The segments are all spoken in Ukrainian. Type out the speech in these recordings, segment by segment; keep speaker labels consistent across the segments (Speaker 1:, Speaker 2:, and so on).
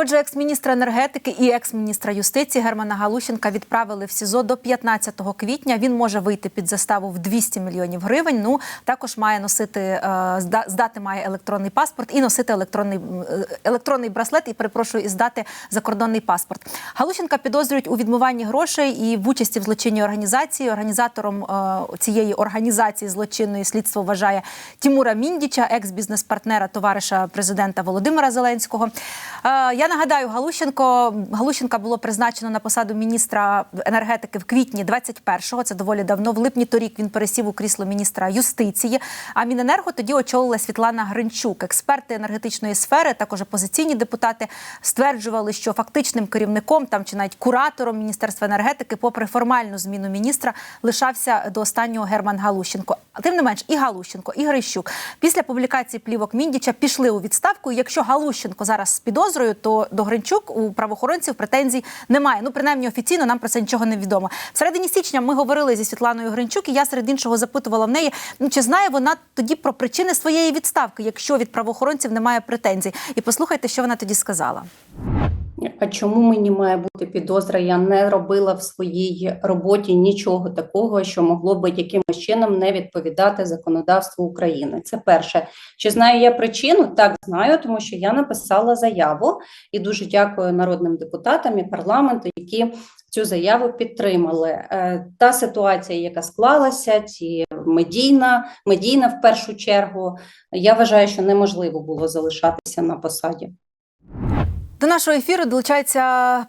Speaker 1: Отже, екс-міністра енергетики і екс-міністра юстиції Германа Галущенка відправили в СІЗО до 15 квітня. Він може вийти під заставу в 200 мільйонів гривень. Ну також має носити е, здати має електронний паспорт і носити електронний е, електронний браслет. І перепрошую, і здати закордонний паспорт. Галущенка підозрюють у відмиванні грошей і в участі в злочинній організації. Організатором е, цієї організації злочинної слідство вважає Тімура Міндіча, екс-бізнес-партнера товариша президента Володимира Зеленського. Е, Нагадаю, Галущенко Галущенка було призначено на посаду міністра енергетики в квітні 21-го. Це доволі давно. В липні торік він пересів у крісло міністра юстиції. А Міненерго тоді очолила Світлана Гринчук. Експерти енергетичної сфери, також опозиційні депутати, стверджували, що фактичним керівником там чи навіть куратором міністерства енергетики, попри формальну зміну міністра, лишався до останнього Герман Галущенко. Тим не менш, і Галущенко, і Грищук після публікації плівок Міндіча пішли у відставку. І Якщо Галущенко зараз з підозрою, то до Гринчук у правоохоронців претензій немає. Ну принаймні офіційно нам про це нічого не відомо. В середині січня ми говорили зі Світланою Гринчук, і я серед іншого запитувала в неї, ну чи знає вона тоді про причини своєї відставки, якщо від правоохоронців немає претензій. І послухайте, що вона тоді сказала.
Speaker 2: А чому мені має бути підозра? Я не робила в своїй роботі нічого такого, що могло би якимось чином не відповідати законодавству України. Це перше. Чи знаю я причину? Так знаю, тому що я написала заяву і дуже дякую народним депутатам і парламенту, які цю заяву підтримали. Е, Та ситуація, яка склалася, ці медійна, медійна в першу чергу, я вважаю, що неможливо було залишатися на посаді.
Speaker 1: До нашого ефіру долучається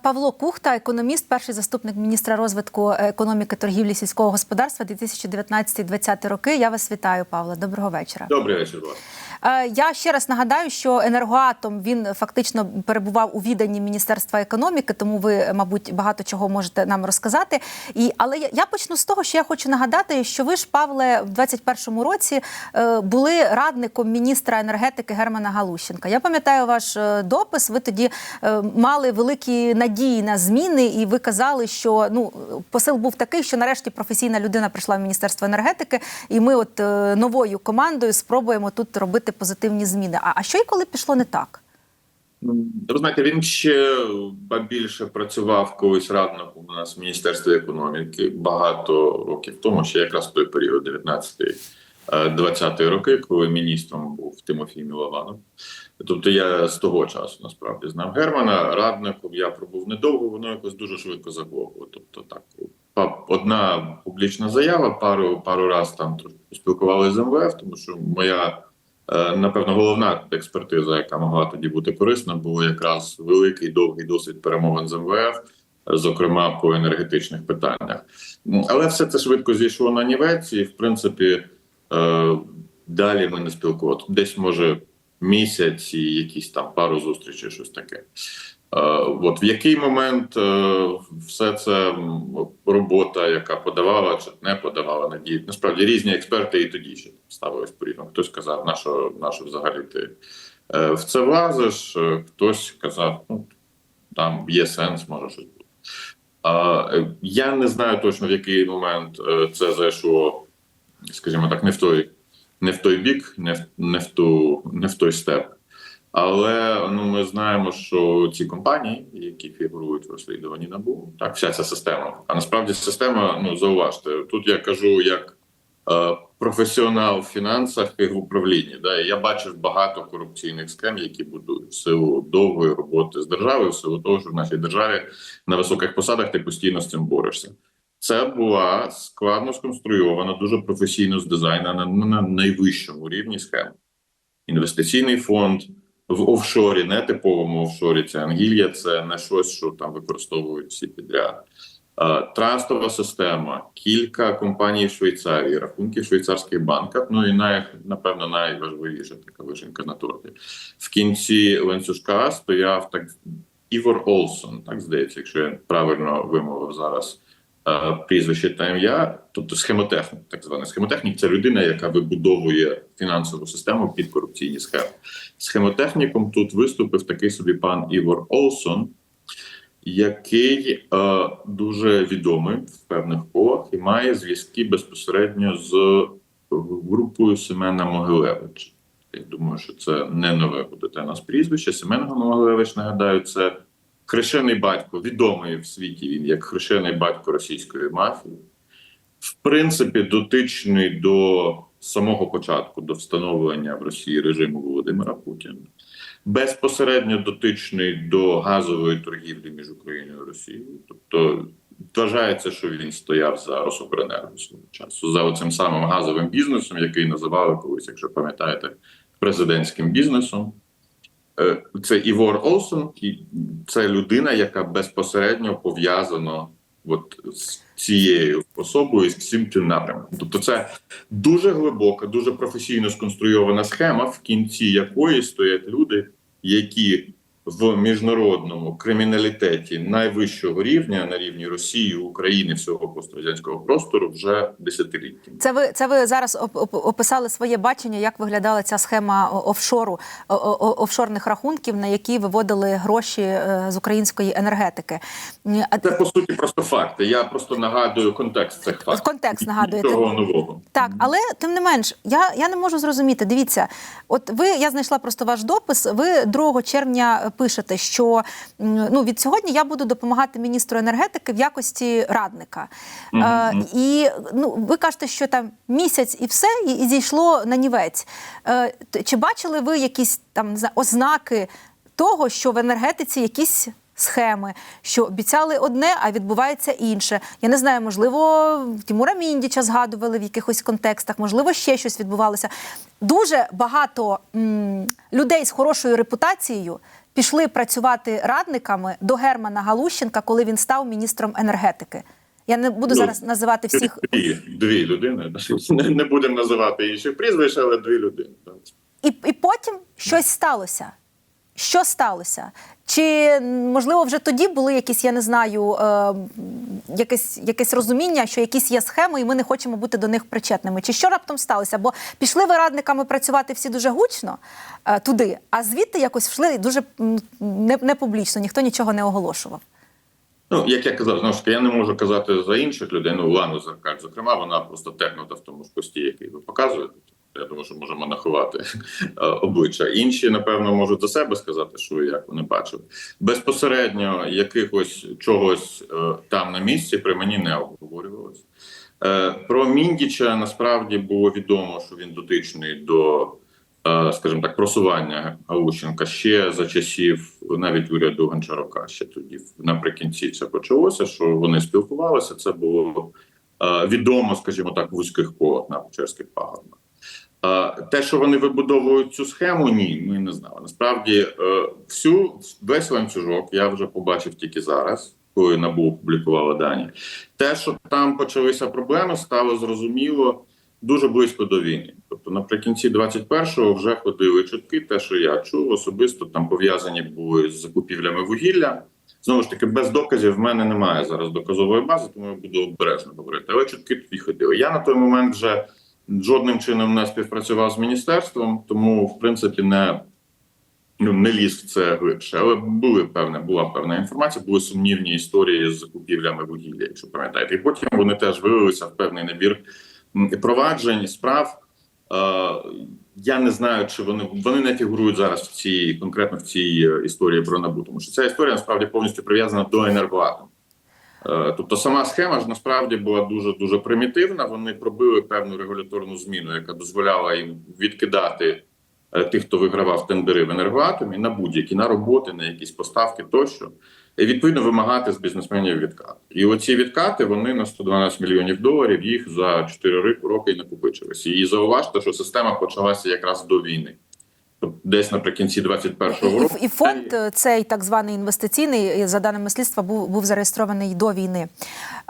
Speaker 1: Павло Кухта, економіст, перший заступник міністра розвитку економіки, торгівлі сільського господарства 2019-2020 роки. Я вас вітаю, Павло. Доброго вечора.
Speaker 3: Добрий вечір,
Speaker 1: Я ще раз нагадаю, що енергоатом він фактично перебував у віданні Міністерства економіки, тому ви, мабуть, багато чого можете нам розказати. І але я, почну з того, що я хочу нагадати, що ви ж, Павле, в 21-му році е, були радником міністра енергетики Германа Галущенка. Я пам'ятаю ваш е, допис. Ви тоді е, мали великі надії на зміни, і ви казали, що ну посил був такий, що нарешті професійна людина прийшла в міністерство енергетики, і ми, от е, новою командою, спробуємо тут робити позитивні зміни. А, а що і коли пішло не так?
Speaker 3: Ну, Ви знаєте, він ще більше працював колись радником у нас в Міністерстві економіки багато років тому, ще якраз в той період, 19-20 роки, коли міністром був Тимофій Мілованов. Тобто я з того часу насправді знав Германа. Радником я пробув недовго, воно якось дуже швидко заглохло. Тобто, так одна публічна заява, пару пару раз там трошки поспілкувалися з МВФ, тому що моя. Е, Напевно, головна експертиза, яка могла тоді бути корисна, було якраз великий довгий досвід перемовин з МВФ, зокрема по енергетичних питаннях. Але все це швидко зійшло на нівець, і в принципі е, далі ми не спілкувалися. Десь може місяць і якісь там пару зустрічей, щось таке. Е, От в який момент е, все це робота, яка подавала чи не подавала надії. Насправді різні експерти і тоді ще ставились по різному. Хтось казав, на що, взагалі ти е, в це влазиш, хтось казав, ну там є сенс, може щось е, я не знаю точно в який момент це зайшло, скажімо так, не в той, не в той бік, не в, не в ту, не в той степ. Але ну ми знаємо, що ці компанії, які фігурують в розслідуванні набу, так вся ця система. А насправді система, ну зауважте, тут я кажу як е, професіонал в фінансах і в управлінні. Да, я бачив багато корупційних схем, які будують в силу довгої роботи з державою, в силу того, що в нашій державі на високих посадах ти постійно з цим борешся. Це була складно сконструйована, дуже професійно здизайнена на, на найвищому рівні схема. Інвестиційний фонд в офшорі, не типовому офшорі. Це Ангілія, це не щось, що там використовують всі підряд. Трастова система, кілька компаній в Швейцарії, рахунки в швейцарських банках. Ну і най, напевно найважливіша така вишенька на торті. В кінці ланцюжка стояв так Івор Олсон, так здається, якщо я правильно вимовив зараз прізвище та ім'я, тобто схемотехнік, так званий схемотехнік це людина, яка вибудовує фінансову систему під корупційні схеми. Схемотехніком тут виступив такий собі пан Івор Олсон, який е, дуже відомий в певних колах і має зв'язки безпосередньо з групою Семена Могилевича. Я думаю, що це не нове буде для нас прізвище. Семен Гомоглевич, нагадаю, це хрещений батько, відомий в світі він як хрещений батько російської мафії. В принципі, дотичний до самого початку, до встановлення в Росії режиму Володимира Путіна. Безпосередньо дотичний до газової торгівлі між Україною і Росією. Тобто вважається, що він стояв за Рособоронерго свого часу, за оцим самим газовим бізнесом, який називали колись, якщо пам'ятаєте, президентським бізнесом. Е, Це Івор Олсен, і це людина, яка безпосередньо пов'язана от з цією особою з всім тим напрямком. Тобто, це дуже глибока, дуже професійно сконструйована схема, в кінці якої стоять люди, які в міжнародному криміналітеті найвищого рівня на рівні Росії, України, всього пострадянського простору вже десятиліття.
Speaker 1: Це ви це ви зараз оп- оп- описали своє бачення, як виглядала ця схема офшору офшорних рахунків, на які виводили гроші е, з української енергетики.
Speaker 3: Це по суті просто факти. Я просто нагадую контекст цих фактів.
Speaker 1: Контекст.
Speaker 3: Нічого нового.
Speaker 1: Так, але тим не менш, я, я не можу зрозуміти. Дивіться, от ви я знайшла просто ваш допис. Ви 2 червня пишете, що ну від сьогодні я буду допомагати міністру енергетики в якості радника.
Speaker 3: Мгм.
Speaker 1: Е, і ну ви кажете, що там місяць і все, і, і зійшло на нівець. Е, чи бачили ви якісь там ознаки того, що в енергетиці якісь схеми, що обіцяли одне, а відбувається інше. Я не знаю, можливо, Тимура Міндіча згадували в якихось контекстах, можливо, ще щось відбувалося. Дуже багато м, людей з хорошою репутацією пішли працювати радниками до Германа Галущенка, коли він став міністром енергетики. Я не буду
Speaker 3: Ну,
Speaker 1: зараз називати всіх
Speaker 3: Дві, дві людини. Не, не будемо називати інших прізвищ, але дві людини.
Speaker 1: І, і потім щось сталося. Що сталося? Чи можливо вже тоді були якісь, я не знаю, е, якесь, якесь розуміння, що якісь є схеми, і ми не хочемо бути до них причетними? Чи що раптом сталося? Бо пішли ви радниками працювати всі дуже гучно е, туди, а звідти якось йшли дуже не, не публічно, ніхто нічого не оголошував.
Speaker 3: Ну, як я казав, знову ж таки, я не можу казати за інших людей. Ну, Лану Заркаль, зокрема, вона просто технута в тому ж пості, який ви показуєте. Я думаю, що можемо наховати е, обличчя. Інші, напевно, можуть за себе сказати, що як вони бачили. Безпосередньо якихось чогось е, там на місці при мені не обговорювалося. Е, Про Міндіча насправді було відомо, що він дотичний до, скажімо так, просування Галущенка ще за часів навіть уряду Гончарука. Ще тоді наприкінці це почалося. Що вони спілкувалися. Це було відомо, скажімо так, вузьких колах на Печерських пагорбах. Те, що вони вибудовують цю схему, ні, ми не знали. Насправді, е, всю весь ланцюжок я вже побачив тільки зараз, коли НАБУ опублікувала дані. Те, що там почалися проблеми, стало зрозуміло дуже близько до війни. Тобто, наприкінці 21-го вже ходили чутки. Те, що я чув, особисто там пов'язані були з закупівлями вугілля. Знову ж таки, без доказів в мене немає зараз доказової бази, тому я буду обережно говорити. Але чутки тоді ходили. Я на той момент вже жодним чином не співпрацював з міністерством, тому в принципі не, ну, не ліз в це глибше. Але були певне, була певна інформація, були сумнівні історії з закупівлями вугілля, якщо пам'ятаєте. І потім вони теж вилилися в певний набір проваджень, справ. Е, я не знаю, чи вони вони не фігурують зараз в цій конкретно в цій е, історії про набу, тому що ця історія насправді повністю прив'язана до енергоатому. Е, Тобто сама схема ж насправді була дуже дуже примітивна. Вони пробили певну регуляторну зміну, яка дозволяла їм відкидати е, тих, хто вигравав тендери в енергоатомі на будь-які на роботи, на якісь поставки тощо, і відповідно вимагати з бізнесменів відкат. І оці відкати вони на 112 мільйонів доларів їх за 4 роки накопичилися. І зауважте, що система почалася якраз до війни. Десь наприкінці 21-го
Speaker 1: І,
Speaker 3: року.
Speaker 1: і фонд е, цей так званий інвестиційний, за даними слідства, був, був зареєстрований до війни.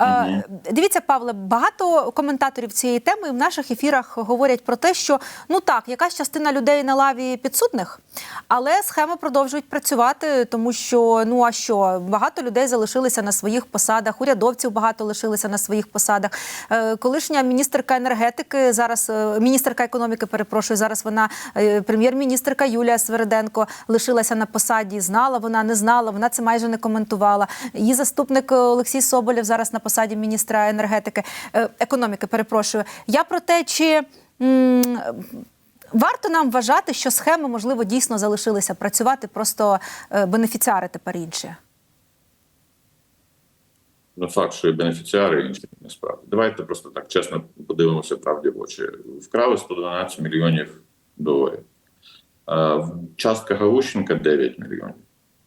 Speaker 1: Е, дивіться, Павле, багато коментаторів цієї теми в наших ефірах говорять про те, що ну так, якась частина людей на лаві підсудних, але схеми продовжують працювати, тому що ну а що багато людей залишилися на своїх посадах, урядовців багато лишилися на своїх посадах. Е, колишня міністерка енергетики, зараз е, міністерка економіки, перепрошую, зараз вона прем'єр-міністерка Юлія Свериденко лишилася на посаді. Знала вона, не знала, вона це майже не коментувала. Її заступник Олексій Соболєв зараз на посаді міністра енергетики, е, економіки. Перепрошую. Я про те, чи. м, Варто нам вважати, що схеми, можливо, дійсно залишилися працювати, просто е, бенефіціари тепер інші.
Speaker 3: Ну, факт, що і бенефіціари і інші насправді. Давайте просто так чесно подивимося правді в очі. Вкрали 112 мільйонів доларів. Частка Галущенка 9 мільйонів.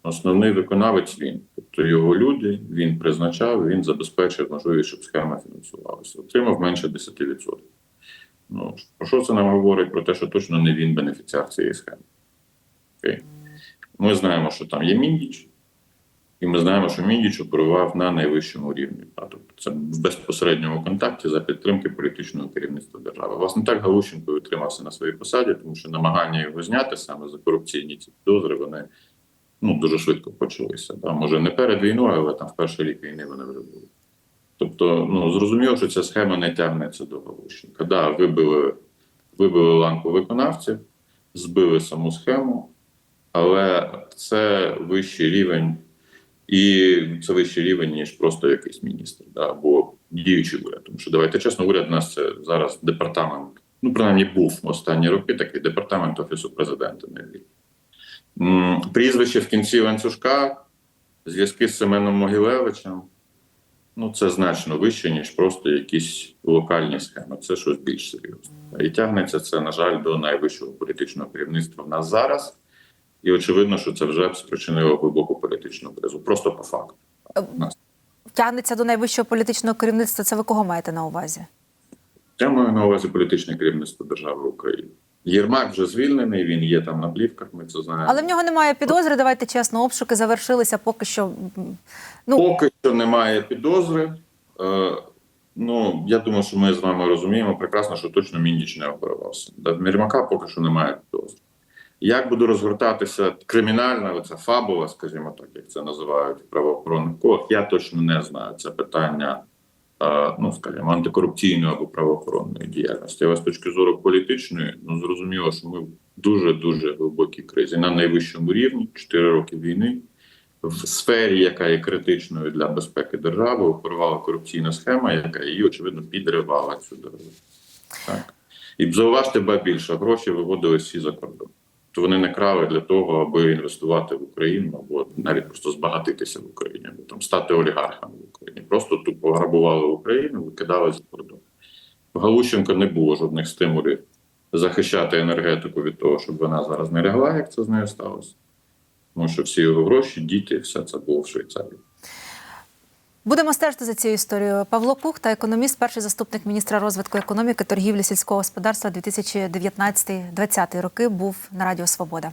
Speaker 3: Основний виконавець він. Тобто його люди, він призначав, він забезпечив можливість, щоб схема фінансувалася. Отримав менше 10%. Ну, про що це нам говорить? Про те, що точно не він бенефіціар цієї схеми. Окей. Ми знаємо, що там є Міндіч, і ми знаємо, що Міндіч оперував на найвищому рівні. А, Тобто це в безпосередньому контакті за підтримки політичного керівництва держави. Власне, так Галущенко утримався на своїй посаді, тому що намагання його зняти саме за корупційні ці підозри, вони ну, дуже швидко почалися. Да? Може, не перед війною, але там в перший рік війни вони вже були. Тобто, ну зрозуміло, що ця схема не тягнеться до Галущенка. Да, вибили, вибили ланку виконавців, збили саму схему, але це вищий рівень, і це вищий рівень, ніж просто якийсь міністр, да, або діючий уряд. Тому що давайте чесно, уряд у нас це зараз департамент. Ну, принаймні, був останні роки такий департамент офісу президента. Не Прізвище в кінці ланцюжка, зв'язки з Семеном Могилевичем. Ну, це значно вище, ніж просто якісь локальні схеми. Це щось більш серйозне. І тягнеться це, на жаль, до найвищого політичного керівництва в нас зараз. І очевидно, що це вже спричинило глибоку політичну кризу. Просто по факту.
Speaker 1: Тягнеться до найвищого політичного керівництва. Це ви кого маєте на увазі?
Speaker 3: Я маю на увазі політичне керівництво держави України. Єрмак вже звільнений, він є там на плівках, ми це знаємо.
Speaker 1: Але в нього немає підозри. Давайте чесно, обшуки завершилися поки що. Ну
Speaker 3: Поки що немає підозри. Е, ну, я думаю, що ми з вами розуміємо прекрасно, що точно Міндіч не оперувався. В Мірмака поки що немає підозри. Як буде розгортатися кримінальна оця фабула, скажімо так, як це називають в правоохоронних колах, я точно не знаю. Це питання, ну скажімо, антикорупційної або правоохоронної діяльності. Але з точки зору політичної, ну зрозуміло, що ми в дуже дуже глибокій кризі на найвищому рівні 4 роки війни. В сфері, яка є критичною для безпеки держави, оперувала корупційна схема, яка її очевидно підривала цю державу. Так і зауважте, ба більше гроші виводили всі за кордон. То вони не крали для того, аби інвестувати в Україну або навіть просто збагатитися в Україні, або там стати олігархами в Україні. Просто тупо грабували Україну, викидали за кордон. В Галущенко не було жодних стимулів захищати енергетику від того, щоб вона зараз не лягла, як це з нею сталося. Тому що всі його гроші, діти, все це було в Швейцарії.
Speaker 1: Будемо стежити за цією історією. Павло Кухта, економіст, перший заступник міністра розвитку економіки, торгівлі сільського господарства 2019-2020 роки, був на Радіо Свобода.